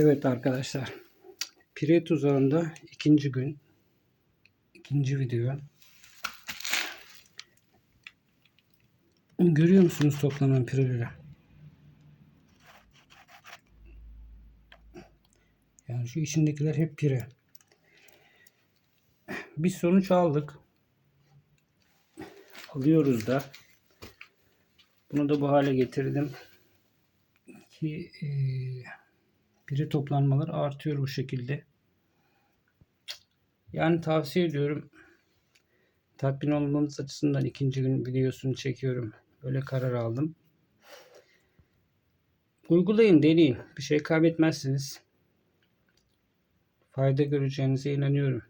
Evet arkadaşlar. Pire tuzağında ikinci gün. ikinci video. Görüyor musunuz toplanan pireleri? Yani şu içindekiler hep pire. Bir sonuç aldık. Alıyoruz da. Bunu da bu hale getirdim. Ki eee pire toplanmalar artıyor bu şekilde. Yani tavsiye ediyorum. Tatmin olmanız açısından ikinci gün videosunu çekiyorum. Böyle karar aldım. Uygulayın, deneyin. Bir şey kaybetmezsiniz. Fayda göreceğinize inanıyorum.